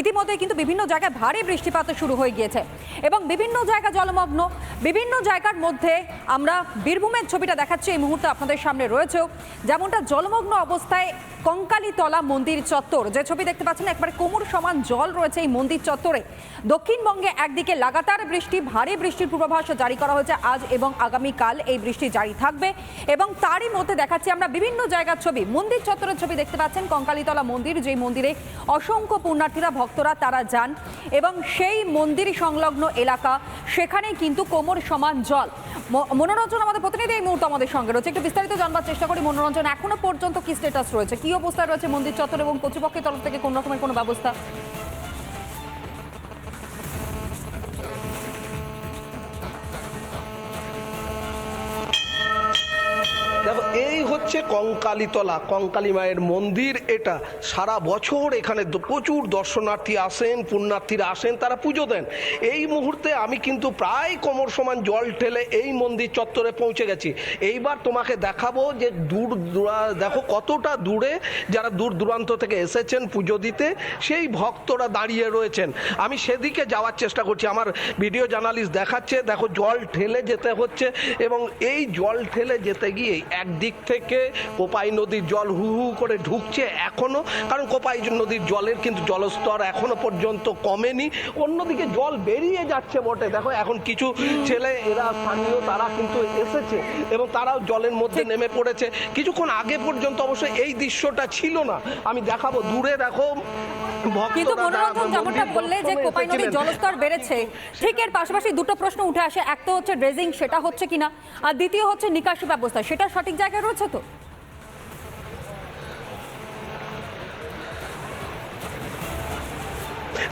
ইতিমধ্যে কিন্তু বিভিন্ন জায়গায় ভারী বৃষ্টিপাত শুরু হয়ে গিয়েছে। এবং বিভিন্ন জায়গা জলমগ্ন, বিভিন্ন জায়গার মধ্যে আমরা বীরভূমের ছবিটা দেখাচ্ছি। এই মুহূর্তে আপনাদের সামনে রয়েছেও। যেমনটা জলমগ্ন অবস্থায় কঙ্কালীতলা মন্দির চত্বর। যে ছবি দেখতে পাচ্ছেন, একবারে কোমর সমান জল রয়েছে এই মন্দির চত্বরে। দক্ষিণবঙ্গে একদিকে লাগাতার বৃষ্টি, ভারী বৃষ্টির পূর্বাভাস জারি করা হয়েছে আজ এবং আগামীকাল এই বৃষ্টি জারি থাকবে এবং তারই মধ্যে দেখাচ্ছি আমরা বিভিন্ন জায়গার ছবি। মন্দির চত্বরের ছবি দেখতে পাচ্ছেন, কঙ্কালীতলা মন্দির, যেই মন্দিরে অসংখ্য পুণ্যার্থীরা, ভক্তরা, তারা যান এবং সেই মন্দির সংলগ্ন এলাকা, সেখানেই কিন্তু কোমর সমান জল। মনোরঞ্জন আমাদের প্রতিনিধি এই মুহূর্তে আমাদের সঙ্গে রয়েছে। একটু বিস্তারিত জানবার চেষ্টা করি। মনোরঞ্জন, এখনও পর্যন্ত কি স্টেটাস রয়েছে? কি অবস্থায় রয়েছে মন্দির চত্বর এবং কর্তৃপক্ষের তরফ থেকে কোন রকমের কোনো ব্যবস্থা? দেখো, এই হচ্ছে কঙ্কালীতলা। কঙ্কালী মায়ের মন্দির এটা। সারা বছর এখানে প্রচুর দর্শনার্থী আসেন, পুণ্যার্থীরা আসেন, তারা পুজো দেন। এই মুহূর্তে আমি কিন্তু প্রায় কোমর সমান জল ঠেলে এই মন্দির চত্বরে পৌঁছে গেছি। এইবার তোমাকে দেখাবো যে দূর, দেখো কতটা দূরে যারা দূর দূরান্ত থেকে এসেছেন পুজো দিতে, সেই ভক্তরা দাঁড়িয়ে রয়েছেন। আমি সেদিকে যাওয়ার চেষ্টা করছি। আমার ভিডিও জার্নালিস্ট দেখাচ্ছে, দেখো জল ঠেলে যেতে হচ্ছে এবং এই জল ঠেলে যেতে গিয়ে একদিক থেকে কোপাই নদীর জল হু হু করে ঢুকছে এখনও কারণ কোপাই নদীর জলের কিন্তু জলস্তর এখনও পর্যন্ত কমেনি। অন্যদিকে জল বেরিয়ে যাচ্ছে বটে। দেখো এখন কিছু ছেলে এরা স্থানীয় তারা কিন্তু এসেছে এবং তারাও জলের মধ্যে নেমে পড়েছে। কিছুক্ষণ আগে পর্যন্ত অবশ্য এই দৃশ্যটা ছিল না। আমি দেখাবো দূরে দেখো কিন্তু মনোরঞ্জন যেমনটা বললে যে কোপাই নদীর জলস্তর বেড়েছে ঠিক এর পাশাপাশি দুটো প্রশ্ন উঠে আসে। এক তো হচ্ছে ড্রেজিং সেটা হচ্ছে কিনা? আর দ্বিতীয় হচ্ছে নিকাশি ব্যবস্থা সেটা সঠিক জায়গায় রয়েছে তো?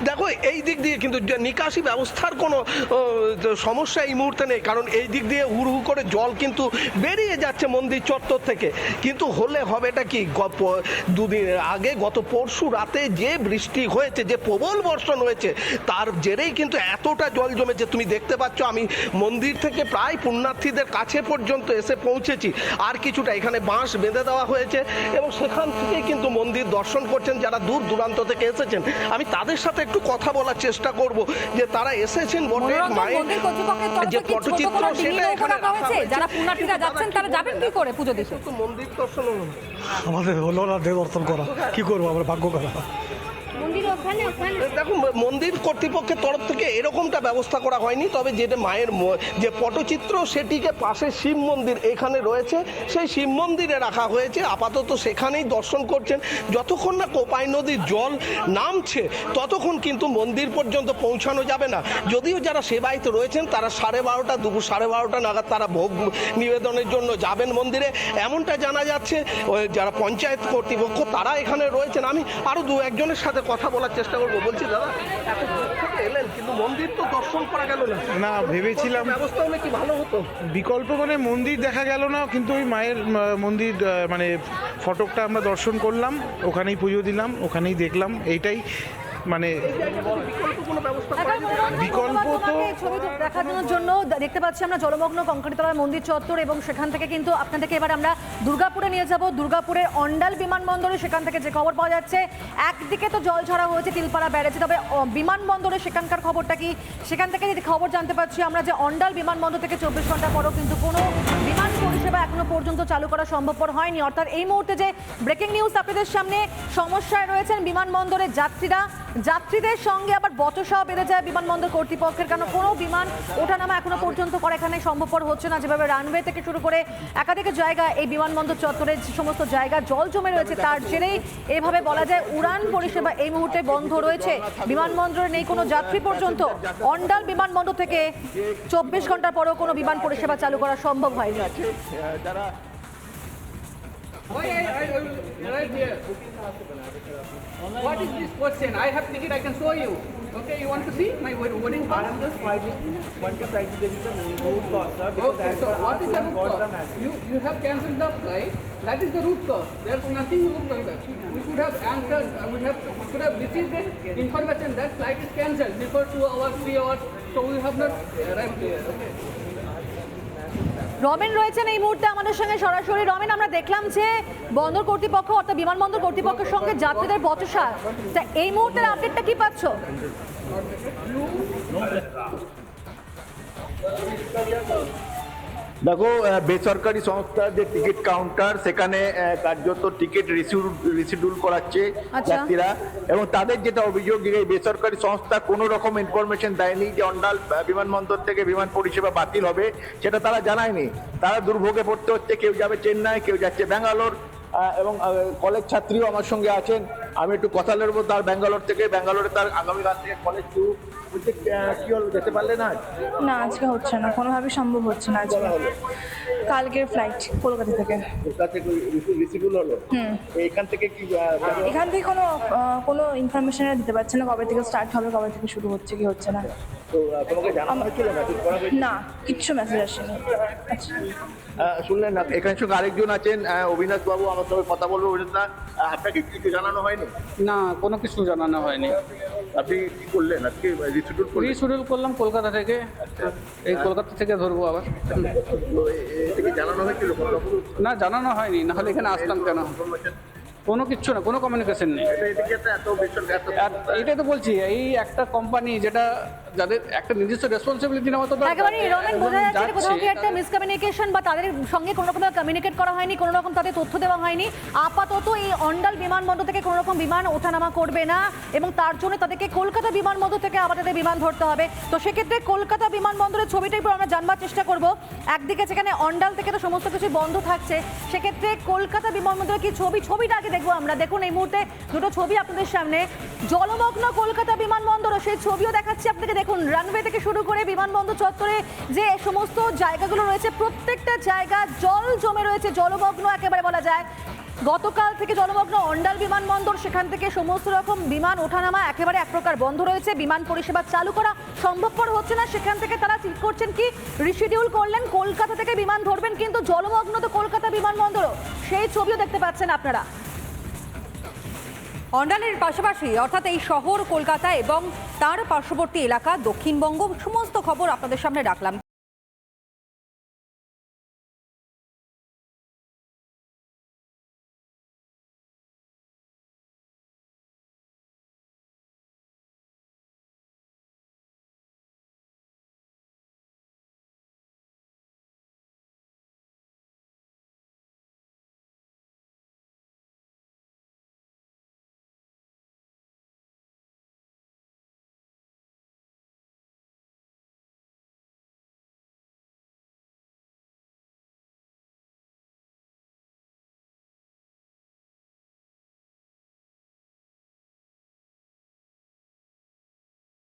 দেখো, এই দিক দিয়ে কিন্তু নিকাশি ব্যবস্থার কোনো সমস্যা এই মুহূর্তে নেই, কারণ এই দিক দিয়ে হুড় হু করে জল কিন্তু বেরিয়ে যাচ্ছে মন্দির চত্বর থেকে। কিন্তু হলে হবেটা কি? দুদিন আগে, গত পরশু রাতে যে বৃষ্টি হয়েছে, যে প্রবল বর্ষণ হয়েছে, তার জেরেই কিন্তু এতটা জল জমেছে। তুমি দেখতে পাচ্ছ, আমি মন্দির থেকে প্রায় পুণ্যার্থীদের কাছে পর্যন্ত এসে পৌঁছেছি। আর কিছুটা এখানে বাঁশ বেঁধে দেওয়া হয়েছে এবং সেখান থেকে কিন্তু মন্দির দর্শন করছেন যারা দূর দূরান্ত থেকে এসেছেন। আমি তাদের সাথে একটু কথা বলার চেষ্টা করব যে তারা এসেছেন বটে মায়ের যে পটচিত্র সেটা এখানে যারা হয়েছে। যাচ্ছেন তারা যাবেন কি করে পুজো দিতে? মন্দির দর্শন আমাদের হলো না দেব দর্শন করা। কি করব আমরা? ভাগ্য করা দেখো মন্দির কর্তৃপক্ষের তরফ থেকে এরকমটা ব্যবস্থা করা হয়নি, তবে যেটা মায়ের যে পটচিত্র, সেটিকে পাশে শিব মন্দির এখানে রয়েছে। সেই শিব মন্দিরে রাখা হয়েছে, আপাতত সেখানেই দর্শন করছেন। যতক্ষণ না কোপাই নদীর জল নামছে, ততক্ষণ কিন্তু মন্দির পর্যন্ত পৌঁছানো যাবে না। যদিও যারা সেবায়িত রয়েছেন, তারা সাড়ে বারোটা, দুপুর সাড়ে বারোটা নাগাদ তারা ভোগ নিবেদনের জন্য যাবেন মন্দিরে। এমনটা জানা যাচ্ছে যারা পঞ্চায়েত কর্তৃপক্ষ, তারা এখানে রয়েছেন। আমি আরও দু একজনের সাথে কথা বলার চেষ্টা করব। বলছি দাদা এত দূর থেকে এলেন কিন্তু মন্দির তো দর্শন করা গেল না। না ভেবেছিলাম ব্যবস্থা হলে কি ভালো হতো? বিকল্প মানে মন্দির দেখা গেল না কিন্তু ওই মায়ের মন্দির মানে ফটকটা আমরা দর্শন করলাম ওখানেই পুজো দিলাম ওখানেই দেখলাম এইটাই। মানে বিকল্প তো- ছবি দেখানোর জন্য দেখতে পাচ্ছি আমরা জলমগ্ন কঙ্কালীতলার মন্দির চত্বর এবং সেখান থেকে কিন্তু আপনাদেরকে এবার আমরা দুর্গাপুরে নিয়ে যাব। দুর্গাপুরের অন্ডাল বিমানবন্দরে সেখান থেকে যে খবর পাওয়া যাচ্ছে একদিকে তো জল ছড়া হয়েছে তিলপাড়া ব্যারেজে তবে বিমানবন্দরে সেখানকার খবরটা কি? সেখান থেকে যদি খবর জানতে পারছি আমরা যে অন্ডাল বিমানবন্দর থেকে চব্বিশ ঘণ্টা পরও কিন্তু কোনো বিমান পরিষেবা এখনও পর্যন্ত চালু করা সম্ভবপর হয়নি। অর্থাৎ এই মুহূর্তে যে ব্রেকিং নিউজ আপনাদের সামনে সমস্যায় রয়েছেন বিমানবন্দরের যাত্রীরা। যাত্রীদের সঙ্গে আবার বচসাও বেড়ে যায় বিমানবন্দর কর্তৃপক্ষের। কারণ কোনো বিমান ওঠানামা এখনও পর্যন্ত করা এখানে সম্ভবপর হচ্ছে না। যেভাবে রানওয়ে থেকে শুরু করে একাধিক জায়গা এই বিমানবন্দর চত্বরের যে সমস্ত জায়গা জল জমে রয়েছে, তার জেরেই এভাবে বলা যায় উড়ান পরিষেবা এই মুহূর্তে বন্ধ রয়েছে। বিমানবন্দরে নেই কোনো যাত্রী পর্যন্ত। অন্ডাল বিমানবন্দর থেকে চব্বিশ ঘণ্টার পরেও কোনো বিমান পরিষেবা চালু করা সম্ভব হয়নি। Right here? What is this question? I have ticket. I can show you. Okay, you want to see my word- wording? I am just fighting, want to fight there is a root cause, sir, Okay, so what is the root cause? You you have cancelled the flight. That is the root cause. There's nothing root cause. there. We should have answered. Uh, we have we should have received this information that flight is cancelled before two hours, three hours. So we have not arrived here. Okay. Ramen রয়েছেন এই মুহূর্তে আমাদের সঙ্গে সরাসরি। রমেন, আমরা দেখলাম যে বন্দর কর্তৃপক্ষ অর্থাৎ বিমানবন্দর কর্তৃপক্ষের সঙ্গে যাত্রীদের বচসা। তা এই মুহূর্তের আপডেটটা কি পাচ্ছ? দেখো বেসরকারি সংস্থার যে টিকিট কাউন্টার সেখানে কার্যত টিকিট রিসিডিউল করাচ্ছে আচ্ছা। যাত্রীরা। এবং তাদের যেটা অভিযোগ যে এই বেসরকারি সংস্থা কোনো রকম ইনফরমেশন দেয়নি যে অন্ডাল বিমানবন্দর থেকে বিমান পরিষেবা বাতিল হবে সেটা তারা জানায়নি। তারা দুর্ভোগে পড়তে হচ্ছে কেউ যাবে চেন্নাই কেউ যাচ্ছে ব্যাঙ্গালোর এবং কলেজ ছাত্রীও আমার সঙ্গে আছেন। আমি একটু কথা বলব তার ব্যাঙ্গালোর থেকে ব্যাঙ্গালোরে তার আগামীকাল থেকে কলেজ টু বলছে কি হলো যেতে পারলে না? না আজকে হচ্ছে না কোনোভাবেই সম্ভব হচ্ছে না আজকে। কালকের ফ্লাইট কলকাতা থেকে। কলকাতা থেকে রিসিডিউল হলো? এখান থেকে কি এখান থেকে কোনো কোনো ইনফরমেশন দিতে পারছে না কবে থেকে স্টার্ট হবে কবে থেকে শুরু হচ্ছে কি হচ্ছে না। না? না কিচ্ছু মেসেজ আসেনি। আচ্ছা। শুনলেন না? এখানে সঙ্গে আরেকজন আছেন অবিনাশ বাবু আমার সঙ্গে কথা বলব দা আহ, আপনাকে কিছু জানানো হয়নি? না কোনো কিছু জানানো হয়নি আপনি কি করলেন আজকে রিশিডিউল করলেন রিশিডিউল করলাম কলকাতা থেকে এই কলকাতা থেকে ধরবো আবার জানানো হয়েছিল না জানানো হয়নি নাহলে এখানে আসতাম কেন? কোনো কিচ্ছু না কোনো কমিউনিকেশন নেই। এটাই তো বলছি এই একটা কোম্পানি যেটা যাদের একটা নির্দিষ্ট রেসপন্সিবিলিটি নেওয়া তো দরকার। একেবারে রমেন বোঝা যাচ্ছে কোথাও কি একটা মিসকমিউনিকেশন বা তাদের সঙ্গে কোনো রকম কমিউনিকেট করা হয়নি কোনো রকম তাদের তথ্য দেওয়া হয়নি। আপাতত এই অন্ডাল বিমানবন্দর থেকে কোনো রকম বিমান ওঠানামা করবে না এবং তার জন্য তাদেরকে কলকাতা বিমানবন্দর থেকে আবার তাদের বিমান ধরতে হবে। তো সেক্ষেত্রে কলকাতা বিমানবন্দরের ছবিটাই পুরো আমরা জানবার চেষ্টা করব। একদিকে যেখানে অন্ডাল থেকে তো সমস্ত কিছু বন্ধ থাকছে সেক্ষেত্রে কলকাতা বিমানবন্দরের কি ছবি? ছবিটা আগে দেখব। আমরা দেখুন এই মুহূর্তে দুটো ছবি আপনাদের সামনে। জলমগ্ন কলকাতা বিমানবন্দর সেই ছবিও দেখাচ্ছি আপনাকে। দেখুন রানওয়ে থেকে শুরু করে বিমানবন্দর চত্বরে যে সমস্ত জায়গাগুলো রয়েছে, প্রত্যেকটা জায়গা জল জমে রয়েছে, জলমগ্ন একেবারে বলা যায়। গতকাল থেকে জলমগ্ন অন্ডাল বিমানবন্দর, সেখান থেকে সমস্ত রকম বিমান ওঠানামা একেবারে এক প্রকার বন্ধ রয়েছে। বিমান পরিষেবা চালু করা সম্ভবপর হচ্ছে না। সেখান থেকে তারা ঠিক করছেন কি? রিশিডিউল করলেন, কলকাতা থেকে বিমান ধরবেন, কিন্তু জলমগ্ন তো কলকাতা বিমানবন্দরও। সেই ছবিও দেখতে পাচ্ছেন আপনারা। অন্ডালের পাশাপাশি, অর্থাৎ এই শহর, কলকাতা এবং তার পার্শ্ববর্তী এলাকা, দক্ষিণবঙ্গ, সমস্ত খবর আপনাদের সামনে রাখলাম।